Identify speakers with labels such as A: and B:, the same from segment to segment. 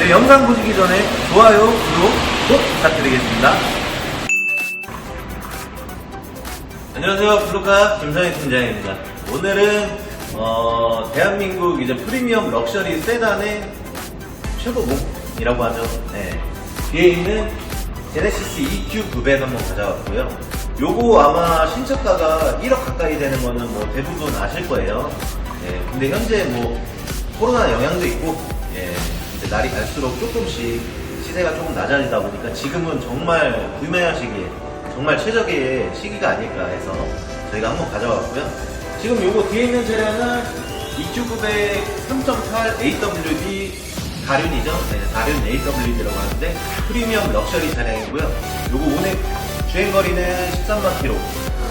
A: 네, 영상 보시기 전에 좋아요, 구독 꼭 부탁드리겠습니다. 안녕하세요. 블루카 김선희 팀장입니다. 오늘은 어, 대한민국 이제 프리미엄 럭셔리 세단의 최고봉이라고 하죠. 네. 뒤에 있는 제네시스 EQ 900 한번 가져왔고요. 요거 아마 신차가가 1억 가까이 되는 거는 뭐 대부분 아실 거예요. 예, 근데 현재 뭐 코로나 영향도 있고 예, 날이 갈수록 조금씩 시세가 조금 낮아지다 보니까 지금은 정말 구매하시기에 정말 최적의 시기가 아닐까 해서 저희가 한번 가져왔고요. 지금 요거 뒤에 있는 차량은 EQ900 3.8 AWD 다륜이죠. 네, 다륜 AWD라고 하는데 프리미엄 럭셔리 차량이고요. 요거 오늘 주행거리는 13만 킬로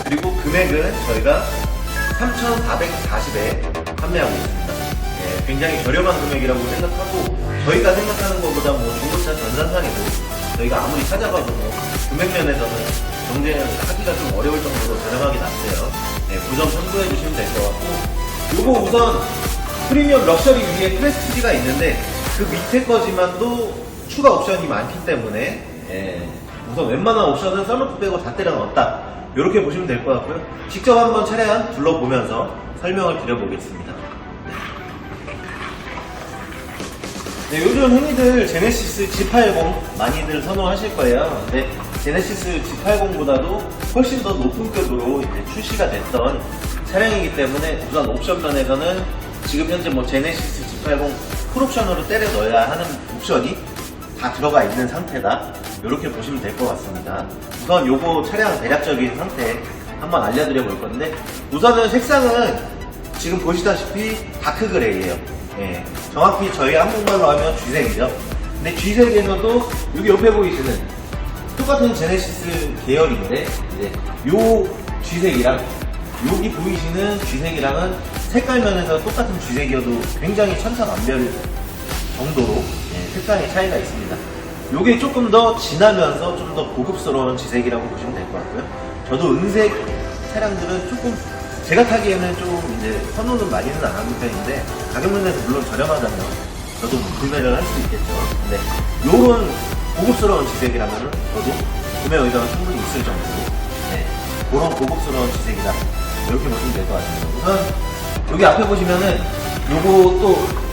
A: 그리고 금액은 저희가 3,440에 판매하고 있습니다. 예, 굉장히 저렴한 금액이라고 생각하고 저희가 생각하는 것보다 뭐 중고차 전산상에도 저희가 아무리 찾아봐도 뭐 금액 면에서는 경쟁을 하기가 좀 어려울 정도로 저렴하게 났어요. 네, 그 점 참고해 주시면 될 것 같고 요거 우선 프리미엄 럭셔리 위에 프레스티지가 있는데 그 밑에 거지만도 추가 옵션이 많기 때문에 예, 우선 웬만한 옵션은 썬루프 빼고 다 때려 넣었다. 이렇게 보시면 될 것 같고요. 직접 한번 차량 둘러보면서 설명을 드려보겠습니다 네, 요즘 흔히들 제네시스 G80 많이들 선호하실 거예요. 근데 제네시스 G80보다도 훨씬 더 높은 급으로 이제 출시가 됐던 차량이기 때문에 우선 옵션 면에서는 지금 현재 뭐 제네시스 G80 풀옵션으로 때려 넣어야 하는 옵션이 다 들어가 있는 상태다. 이렇게 보시면 될 것 같습니다. 우선 요거 차량 대략적인 상태 한번 알려드려 볼 건데 우선은 색상은 지금 보시다시피 다크 그레이예요. 예, 정확히 저희 한국말로 하면 쥐색이죠. 근데 쥐색에서도 여기 옆에 보이시는 똑같은 제네시스 계열인데 이제 요 쥐색이랑 여기 보이시는 쥐색이랑은 색깔 면에서 똑같은 쥐색이어도 굉장히 천차만별 정도로 예, 색상의 차이가 있습니다. 요게 조금 더 진하면서 좀 더 고급스러운 쥐색이라고 보시면 될 것 같고요. 저도 은색 차량들은 조금 제가 타기에는 좀 이제 선호는 많이는 안 하는 편인데 가격 면에서 물론 저렴하다면 저도 뭐 구매를 할 수 있겠죠. 근데 요런 고급스러운 지색이라면 저도 구매 의사가 충분히 있을 정도로 네, 그런 고급스러운 지색이다 이렇게 보시면 될 것 같습니다. 우선 여기 앞에 보시면은 요거 또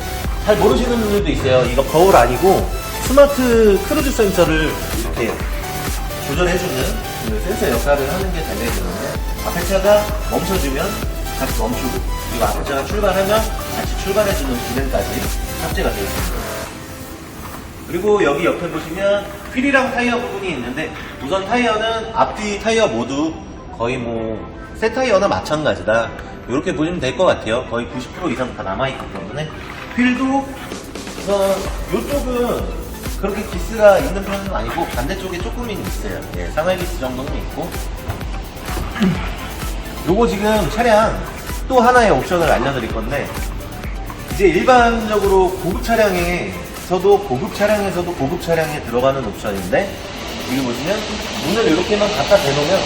A: 잘 모르시는 분들도 있어요. 이거 거울 아니고 스마트 크루즈 센서를 이렇게 조절해주는 그 센서 역할을 하는 게 달려 있는데 앞에 차가 멈춰주면 같이 멈추고 그리고 앞에 차가 출발하면 같이 출발해주는 기능까지 탑재가 되어 있습니다. 그리고 여기 옆에 보시면 휠이랑 타이어 부분이 있는데 우선 타이어는 앞뒤 타이어 모두 거의 뭐 새 타이어나 마찬가지다. 이렇게 보시면 될 것 같아요. 거의 90% 이상 다 남아있기 때문에. 휠도 우선 이쪽은 그렇게 기스가 있는 편은 아니고 반대쪽에 조금은 있어요 예, 상하이 기스 정도는 있고 요거 지금 차량 또 하나의 옵션을 알려드릴 건데 이제 일반적으로 고급 차량에서도 고급 차량에서도 고급 차량에 들어가는 옵션인데 여기 보시면 문을 이렇게만 갖다 대놓으면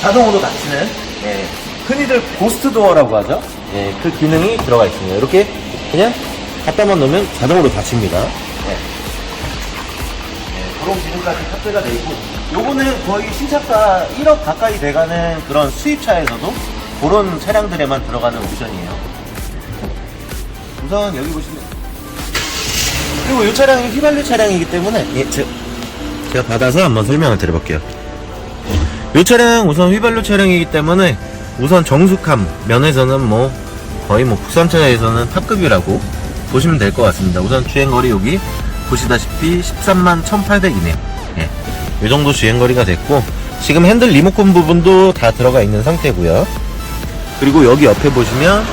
A: 자동으로 닫히는 예, 흔히들 고스트 도어라고 하죠. 예, 그 기능이 들어가 있습니다. 이렇게 그냥 갖다만 놓으면 자동으로 닫힙니다. 그런 기능까지 탑재가 되어 있고 요거는 거의 신차가 1억 가까이 돼가는 그런 수입차에서도 그런 차량들에만 들어가는 옵션이에요. 우선 여기 보시면 그리고 이 차량이 휘발유 차량이기 때문에 예, 제, 제가 받아서 한번 설명을 드려볼게요. 이 차량 우선 휘발유 차량이기 때문에 우선 정숙함 면에서는 뭐 거의 뭐 국산차에서는 탑급이라고 보시면 될 것 같습니다. 우선 주행거리 여기 보시다시피 13만 1800이네요. 예. 이 정도 주행거리가 됐고 지금 핸들 리모컨 부분도 다 들어가 있는 상태고요. 그리고 여기 옆에 보시면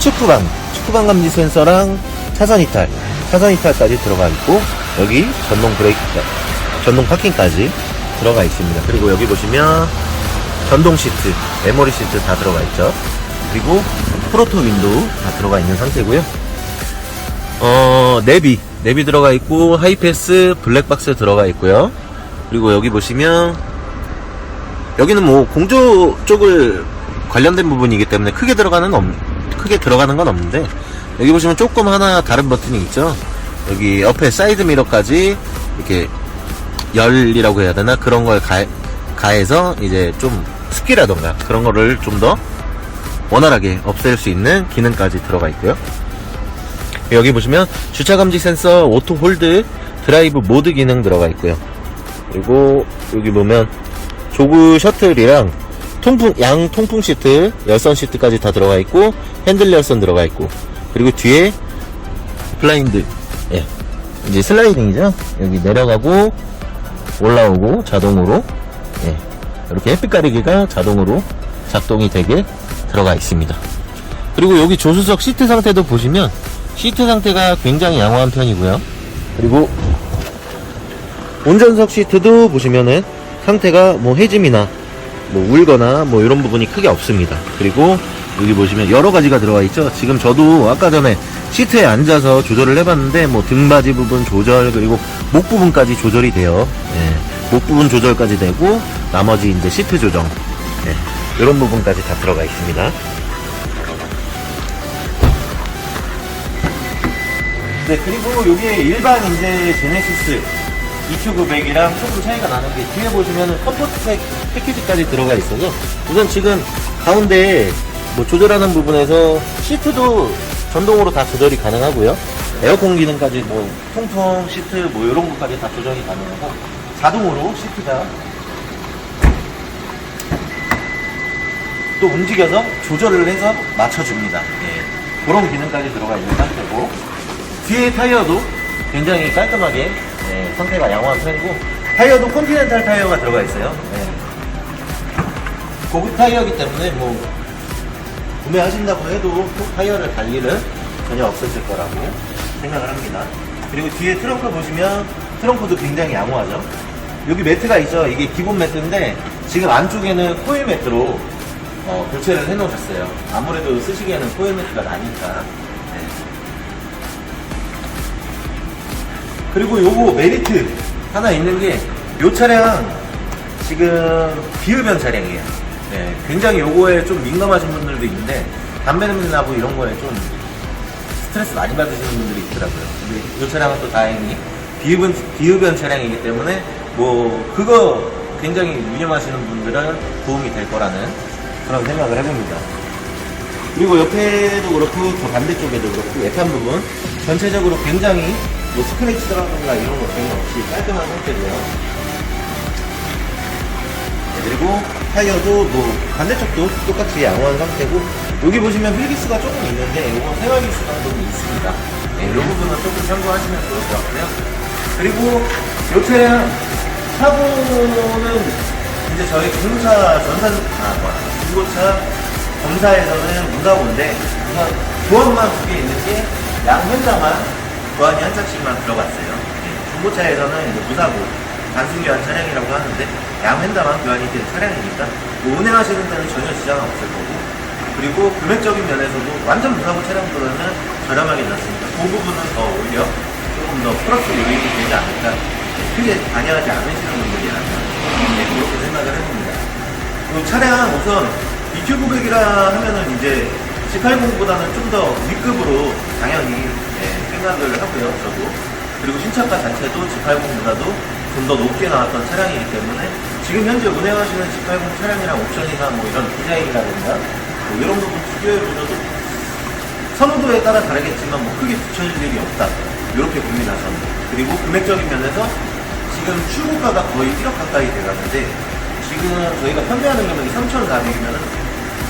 A: 축구방, 축구방 감지 센서랑 차선 이탈, 차선 이탈까지 들어가 있고 여기 전동 브레이크, 전동 파킹까지 들어가 있습니다. 그리고 여기 보시면 전동 시트, 메모리 시트 다 들어가 있죠. 그리고 프로토 윈도우 다 들어가 있는 상태고요. 어, 내비, 내비 들어가 있고 하이패스, 블랙박스 들어가 있고요. 그리고 여기 보시면 여기는 뭐 공조 쪽을 관련된 부분이기 때문에 크게 들어가는 없, 크게 들어가는 건 없는데 여기 보시면 조금 하나 다른 버튼이 있죠. 여기 옆에 사이드 미러까지 이렇게 열이라고 해야 되나 그런 걸 가, 가해서 이제 좀 습기라던가 그런 거를 좀 더 원활하게 없앨 수 있는 기능까지 들어가 있고요. 여기 보시면 주차 감지 센서 오토 홀드 드라이브 모드 기능 들어가 있고요. 그리고 여기 보면 조그 셔틀이랑 통풍 양 통풍 시트 열선 시트까지 다 들어가 있고 핸들 열선 들어가 있고 그리고 뒤에 블라인드. 예. 이제 슬라이딩이죠? 여기 내려가고 올라오고 자동으로. 예. 이렇게 햇빛 가리개가 자동으로 작동이 되게 들어가 있습니다. 그리고 여기 조수석 시트 상태도 보시면 시트 상태가 굉장히 양호한 편이고요 그리고 운전석 시트도 보시면은 상태가 뭐 해짐이나 뭐 울거나 뭐 이런 부분이 크게 없습니다. 그리고 여기 보시면 여러 가지가 들어가 있죠. 지금 저도 아까 전에 시트에 앉아서 조절을 해봤는데 뭐 등받이 부분 조절 그리고 목 부분까지 조절이 돼요. 예, 목 부분 조절까지 되고 나머지 이제 시트 조정 예, 이런 부분까지 다 들어가 있습니다. 네, 그리고 여기에 일반 이제 제네시스 EQ900이랑 조금 차이가 나는 게 뒤에 보시면은 컴포트색 패키지까지 들어가 있어서 우선 지금 가운데 뭐 조절하는 부분에서 시트도 전동으로 다 조절이 가능하고요. 에어컨 기능까지 뭐 통풍 시트 뭐 이런 것까지 다 조정이 가능하고 자동으로 시트가 또 움직여서 조절을 해서 맞춰줍니다. 예. 그런 기능까지 들어가 있는 상태고 뒤에 타이어도 굉장히 깔끔하게 예, 상태가 양호한 편이고 타이어도 컨티넨탈 타이어가 들어가 있어요. 예. 고급 타이어이기 때문에 뭐 구매하신다고 해도 또 타이어를 달 일은 전혀 없었을 거라고 생각을 합니다. 그리고 뒤에 트렁크 보시면 트렁크도 굉장히 양호하죠. 여기 매트가 있죠. 이게 기본 매트인데 지금 안쪽에는 코일 매트로 어, 교체를 해놓으셨어요. 아무래도 쓰시기에는 코일 매트가 나니까. 그리고 요거 메리트 하나 있는 게 요 차량 지금 비흡연 차량이에요. 네, 굉장히 요거에 좀 민감하신 분들도 있는데 담배 냄새 나고 이런 거에 좀 스트레스 많이 받으시는 분들이 있더라고요. 근데 이 차량은 또 다행히 비흡연, 비흡연 차량이기 때문에 뭐 그거 굉장히 유념하시는 분들은 도움이 될 거라는 그런 생각을 해봅니다. 그리고 옆에도 그렇고 저 반대쪽에도 그렇고 외판 부분 전체적으로 굉장히 뭐 스크래치라든가 이런 거 전혀 없이 깔끔한 상태고요. 네, 그리고 타이어도 뭐 반대쪽도 똑같이 양호한 상태고 여기 보시면 휠기스가 조금 있는데 이건 생활기스가 조금 있습니다. 네, 이 부분은 조금 참고하시면 좋을 것 같고요. 그리고 이 차량 사고는 이제 저희 중고차 전산 아 중고차 검사에서는 무사고인데 우선 보험만 두 개 있는 게 양현장만 보안이 한 짝씩만 들어갔어요. 네, 중고차에서는 이제 무사고 단순 교환 차량이라고 하는데 양hend다만 교환이 된 차량이니까 뭐 운행하시는 데는 전혀 지장은 없을 거고 그리고 금액적인 면에서도 완전 무사고 차량보다는 저렴하게 났습니다. 그 부분은 더 오히려 조금 더 플러스 요인이 되지 않을까 크게 관여하지 않으시는 분들이라면 네, 그렇게 생각을 해봅니다. 이 차량 우선 EQ900이라 하면은 이제 G80보다는 좀더 윗급으로 당연히 네, 생각을 하고요, 저도. 그리고 신차가 자체도 G80보다도 좀 더 높게 나왔던 차량이기 때문에 지금 현재 운행하시는 G80 차량이랑 옵션이나 뭐 이런 디자인이라든가 뭐 이런 부분 비교해보셔도 선호도에 따라 다르겠지만 뭐 크게 붙여질 일이 없다. 이렇게 봅니다, 저는. 그리고 금액적인 면에서 지금 출고가가 거의 1억 가까이 돼가는데 지금 저희가 판매하는 금액이 3,400이면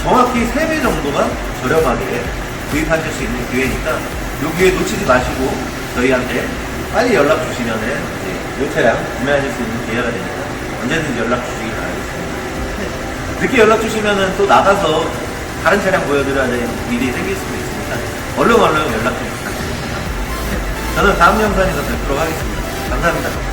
A: 정확히 3배 정도가 저렴하게 구입하실 수 있는 기회니까 요 기회 놓치지 마시고 저희한테 빨리 연락 주시면은 이제 요 차량 구매하실 수 있는 기회가 되니까 언제든지 연락 주시기 바라겠습니다. 네. 늦게 연락 주시면은 또 나가서 다른 차량 보여드려야 될 일이 생길 수도 있으니까 얼른 얼른 연락 좀 부탁드립니다. 네. 저는 다음 영상에서 뵙도록 하겠습니다. 감사합니다.